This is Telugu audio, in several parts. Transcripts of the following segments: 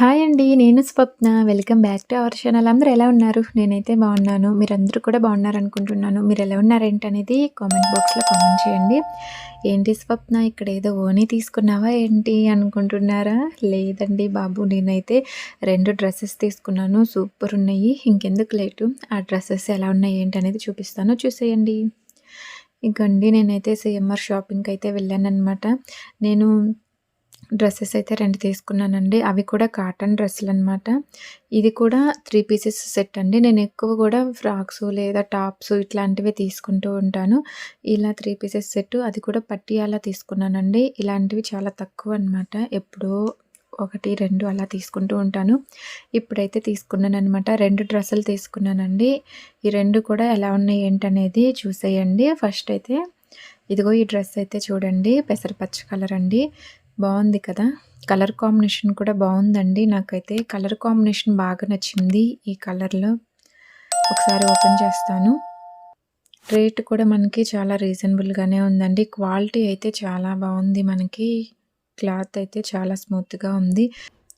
హాయ్ అండి. నేను Swapna. Welcome back to our channel. అందరూ ఎలా ఉన్నారు? నేనైతే బాగున్నాను. మీరందరూ కూడా బాగున్నారనుకుంటున్నాను. మీరెలా ఉన్నారేంటనేది కామెంట్ బాక్స్‌లో కామెంట్ చేయండి. ఏంటి స్వప్న ఇక్కడ ఏదో ఓనీ తీసుకున్నావా ఏంటి అనుకుంటున్నారా? లేదండి బాబు. నేనైతే రెండు డ్రెస్సెస్ తీసుకున్నాను. సూపర్ ఉన్నాయి ఇంకెందుకు లేటు ఆ డ్రెస్సెస్ ఎలా ఉన్నాయి ఏంటనేది చూపిస్తాను. చూసేయండి. ఇగోండి నేనైతే సీఎంఆర్ వెళ్ళాను అనమాట నేను డ్రెస్సెస్ అయితే రెండు తీసుకున్నానండి. అవి కూడా కాటన్ డ్రెస్సులు అనమాట ఇది కూడా త్రీ పీసెస్ సెట్ అండి. నేను ఎక్కువ కూడా ఫ్రాక్స్ లేదా టాప్స్ ఇట్లాంటివి తీసుకుంటూ ఉంటాను. ఇలా త్రీ పీసెస్ సెట్ అది కూడా పట్టియాలా తీసుకున్నానండి. ఇలాంటివి చాలా తక్కువ అనమాట. ఎప్పుడో 1, 2 అలా తీసుకుంటూ ఉంటాను. ఇప్పుడైతే తీసుకున్నాననమాట. 2 డ్రెస్సులు తీసుకున్నానండి. ఈ రెండు కూడా ఎలా ఉన్నాయి ఏంటనేది చూసేయండి. ఫస్ట్ అయితే ఇదిగో ఈ డ్రెస్ అయితే చూడండి. పెసరపచ్చ కలర్ అండి. బాగుంది కదా! కలర్ కాంబినేషన్ కూడా బాగుందండి. నాకైతే కలర్ కాంబినేషన్ బాగా నచ్చింది ఈ కలర్‌లో. ఒకసారి ఓపెన్ చేస్తాను. రేట్ కూడా మనకి చాలా రీజనబుల్‌గానే ఉందండి. క్వాలిటీ అయితే చాలా బాగుంది మనకి. క్లాత్ అయితే చాలా స్మూత్‌గా ఉంది.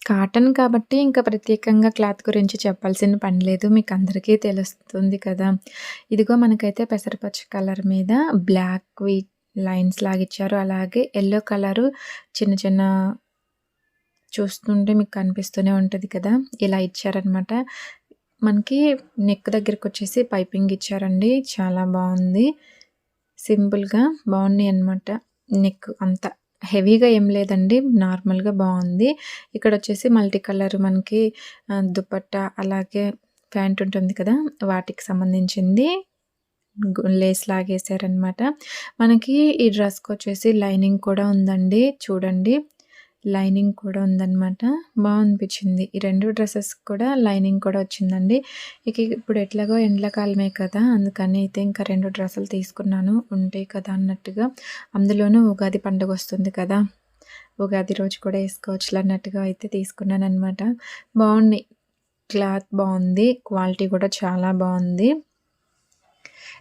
కాటన్ కాబట్టి ఇంకా ప్రత్యేకంగా క్లాత్ గురించి చెప్పాల్సిన పని లేదు. మీకు అందరికీ తెలుస్తుంది కదా! ఇదిగో మనకైతే పెసరపచ్చ కలర్ మీద బ్లాక్ వీట్ లైన్స్ లాగిచ్చారు అలాగే ఎల్లో కలరు చిన్న చిన్న చూస్తుంటే మీకు కనిపిస్తూనే ఉంటుంది కదా! ఇలా ఇచ్చారనమాట. మనకి నెక్ దగ్గరకొచ్చేసి పైపింగ్ ఇచ్చారండి. చాలా బాగుంది. సింపుల్‌గా బాగున్నాయి అనమాట నెక్ అంతా హెవీగా ఏం లేదండి. నార్మల్‌గా బాగుంది. ఇక్కడ వచ్చేసి మల్టీ కలర్ మనకి ఆహ్, దుపట్టా అలాగే ప్యాంట్ ఉంటుంది కదా! వాటికి సంబంధించింది లేస్ లాగేసారనమాట. మనకి ఈ డ్రెస్‌కొచ్చేసి లైనింగ్ కూడా ఉందండి. చూడండి. లైనింగ్ కూడా ఉందనమాట. బాగనిపించింది ఈ రెండు డ్రెస్సెస్ కూడా లైనింగ్ కూడా వచ్చిందండి. ఇక ఇప్పుడు ఎట్లాగో ఎండ్లకాలమే కదా! అందుకని అయితే ఇంకా రెండు డ్రెస్సులు తీసుకున్నాను. ఉంటాయి కదా అన్నట్టుగా. అందులోనూ ఉగాది పండుగ వస్తుంది కదా! ఉగాది రోజు కూడా వేసుకోవచ్చు అన్నట్టుగా అయితే తీసుకున్నాను అనమాట బాగున్నాయి. క్లాత్ బాగుంది. క్వాలిటీ కూడా చాలా బాగుంది.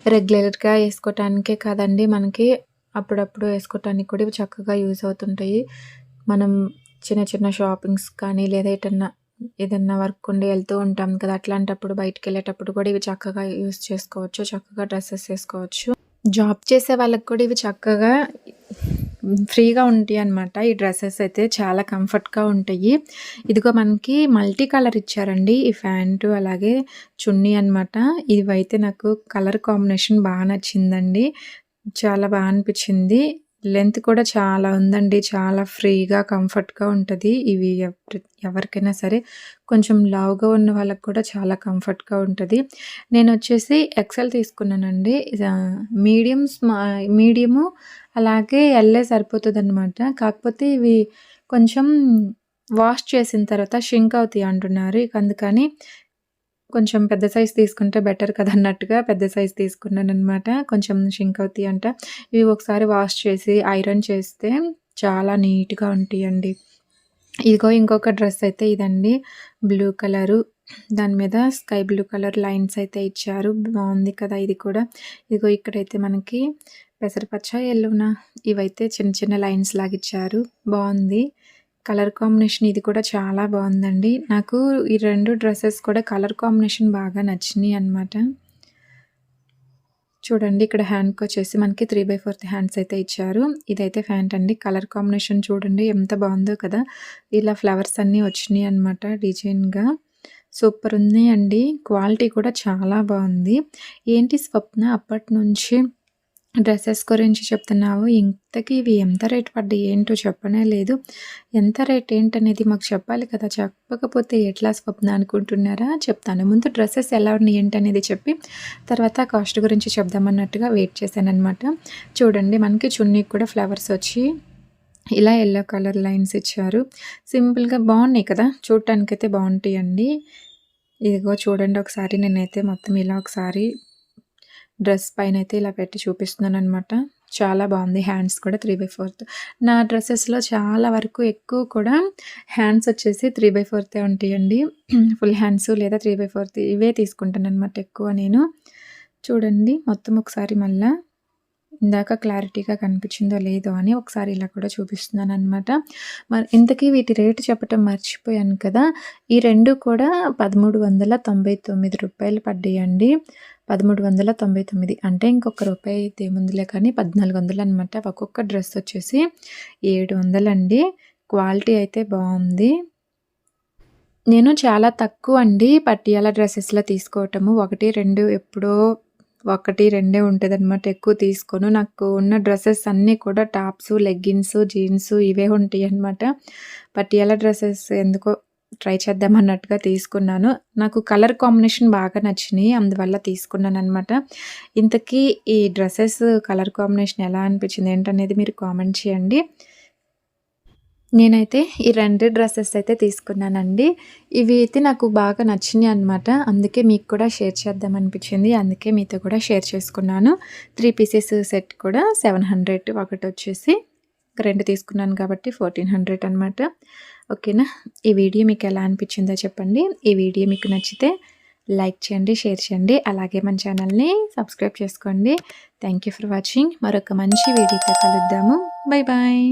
రెగ్యులర్‌గా వేసుకోవటానికే కాదండి మనకి అప్పుడప్పుడు వేసుకోవటానికి కూడా ఇవి చక్కగా యూజ్ అవుతుంటాయి. మనం చిన్న చిన్న షాపింగ్స్ కానీ లేదా ఏటన్నా ఏదన్నా వర్క్ ఉండి వెళ్తూ ఉంటాం కదా! అట్లాంటప్పుడు బయటికెళ్ళేటప్పుడు కూడా ఇవి చక్కగా యూజ్ చేసుకోవచ్చు. చక్కగా డ్రెస్సెస్ వేసుకోవచ్చు జాబ్ చేసే వాళ్ళకి కూడా ఇవి చక్కగా ఫ్రీగా ఉంటాయి అనమాట ఈ డ్రెస్సెస్ అయితే చాలా కంఫర్ట్‌గా ఉంటాయి. ఇదిగో మనకి మల్టీ కలర్ ఇచ్చారండి. ఈ ప్యాంటు అలాగే చున్నీ అనమాట. ఇవైతే నాకు కలర్ కాంబినేషన్ బాగా నచ్చిందండి. చాలా బాగా అనిపించింది. లెంత్ కూడా చాలా ఉందండి. చాలా ఫ్రీగా, కంఫర్ట్‌గా ఉంటుంది ఇవి ఎవరి ఎవరికైనా సరే కొంచెం లావుగా ఉన్న వాళ్ళకి కూడా చాలా కంఫర్ట్‌గా ఉంటుంది నేను వచ్చేసి ఎక్సెల్ తీసుకున్నానండి. మీడియం స్మా మీడియము అలాగే ఎల్లే సరిపోతుందన్నమాట కాకపోతే ఇవి కొంచెం వాష్ చేసిన తర్వాత షింక్ అవుతాయి అంటున్నారు. ఇక అందుకని కొంచెం పెద్ద సైజ్ తీసుకుంటే బెటర్ కదా అన్నట్టుగా పెద్ద సైజ్ తీసుకున్నాను అనమాట కొంచెం షింక్ అవుతాయి అంట ఇవి ఒకసారి వాష్ చేసి ఐరన్ చేస్తే చాలా నీట్‌గా ఉంటాయండి. ఇదిగో ఇంకొక డ్రెస్ అయితే ఇదండి. Blue colour. దాని మీద స్కై బ్లూ కలర్ లైన్స్ అయితే ఇచ్చారు. బాగుంది కదా! ఇది కూడా. ఇదిగో ఇక్కడైతే మనకి పెసరపచ్చ, ఎల్లున ఇవైతే చిన్న చిన్న లైన్స్ లాగిచ్చారు బాగుంది. కలర్ కాంబినేషన్ ఇది కూడా చాలా బాగుందండి. నాకు ఈ రెండు డ్రెస్సెస్ కూడా కలర్ కాంబినేషన్ బాగా నచ్చినాయి అనమాట. చూడండి ఇక్కడ హ్యాండ్కి వచ్చేసి మనకి 3/4 హ్యాండ్స్ అయితే ఇచ్చారు. ఇదైతే ఫ్యాంట్ అండి. కలర్ కాంబినేషన్ చూడండి ఎంత బాగుందో కదా! ఇలా ఫ్లవర్స్ అన్నీ వచ్చినాయి అనమాట డిజైన్‌గా. సూపర్ ఉన్నాయండి. క్వాలిటీ కూడా చాలా బాగుంది. ఏంటి స్వప్న అప్పటినుంచి డ్రెస్సెస్ గురించి చెప్తున్నావు. ఇంతకీ ఇవి ఎంత రేట్ పడ్డాయి ఏంటో చెప్పనే లేదు. ఎంత రేట్ ఏంటనేది మాకు చెప్పాలి కదా! చెప్పకపోతే ఎట్లా స్వప్న అనుకుంటున్నారా? చెప్తాను. ముందు డ్రెస్సెస్ ఎలా ఉన్నాయి ఏంటనేది చెప్పి తర్వాత కాస్ట్ గురించి చెప్దామన్నట్టుగా వెయిట్ చేశానమాట చూడండి మనకి చున్నీకి కూడా ఫ్లవర్స్ వచ్చి ఇలా ఎల్లో కలర్ లైన్స్ ఇచ్చారు. సింపుల్‌గా బాగున్నాయి కదా! చూడటానికైతే బాగుంటాయండి. ఇదిగో చూడండి ఒకసారి నేనైతే మొత్తం ఇలా ఒకసారి డ్రెస్ పైన అయితే ఇలా పెట్టి చూపిస్తున్నాను అనమాట చాలా బాగుంది. హ్యాండ్స్ కూడా 3/4 నా డ్రెస్సెస్లో చాలా వరకు ఎక్కువ కూడా హ్యాండ్స్ వచ్చేసి 3/4 ఉంటాయండి. ఫుల్ హ్యాండ్స్ లేదా 3/4 ఇవే తీసుకుంటాను అనమాట ఎక్కువ నేను. చూడండి మొత్తం ఒకసారి మళ్ళా ఇందాక క్లారిటీగా కనిపించిందో లేదో అని ఒకసారి ఇలా కూడా చూపిస్తున్నాను అనమాట మరి ఇంతకీ వీటి రేటు చెప్పటం మర్చిపోయాను కదా ఈ రెండు కూడా పదమూడు వందల తొంభై తొమ్మిది రూపాయలు పడ్డాయండి పదమూడు వందల తొంభై తొమ్మిది. అంటే ఇంకొక రూపాయి అయితే ఏముందిలే కానీ పద్నాలుగు వందలు అనమాట ఒక్కొక్క డ్రెస్ వచ్చేసి ఏడు వందలండి. క్వాలిటీ అయితే బాగుంది. నేను చాలా తక్కువ అండి పట్టియాల డ్రెస్సెస్లో తీసుకోవటము. ఒకటి రెండు ఎప్పుడో ఒకటి రెండే ఉంటుంది అనమాట ఎక్కువ తీసుకోను. నాకు ఉన్న డ్రెస్సెస్ అన్నీ కూడా టాప్స్ లెగ్గిన్స్ జీన్స్ ఇవే ఉంటాయి అనమాట పట్టియాల డ్రెస్సెస్ ఎందుకో ట్రై చేద్దాం అన్నట్టుగా తీసుకున్నాను. నాకు కలర్ కాంబినేషన్ బాగా నచ్చినాయి అందువల్ల తీసుకున్నాను అనమాట ఇంతకీ ఈ డ్రెస్సెస్ కలర్ కాంబినేషన్ ఎలా అనిపించింది ఏంటనేది మీరు కామెంట్ చేయండి. నేనైతే ఈ రెండు డ్రెస్సెస్ అయితే తీసుకున్నానండి. ఇవి అయితే నాకు బాగా నచ్చినాయి అనమాట అందుకే మీకు కూడా షేర్ చేద్దాం అనిపించింది. అందుకే మీతో కూడా షేర్ చేసుకున్నాను. త్రీ పీసెస్ సెట్ కూడా సెవెన్ హండ్రెడ్ ఒకటి వచ్చేసి రెండు తీసుకున్నాను కాబట్టి ఫోర్టీన్ హండ్రెడ్ అనమాట ఓకేనా? ఈ వీడియో మీకు ఎలా అనిపించిందో చెప్పండి. ఈ వీడియో మీకు నచ్చితే లైక్ చేయండి షేర్ చేయండి. అలాగే మన ఛానల్ని సబ్స్క్రైబ్ చేసుకోండి. థ్యాంక్ యూ ఫర్ వాచింగ్ మరొక మంచి వీడియోతో కలుద్దాము. Bye bye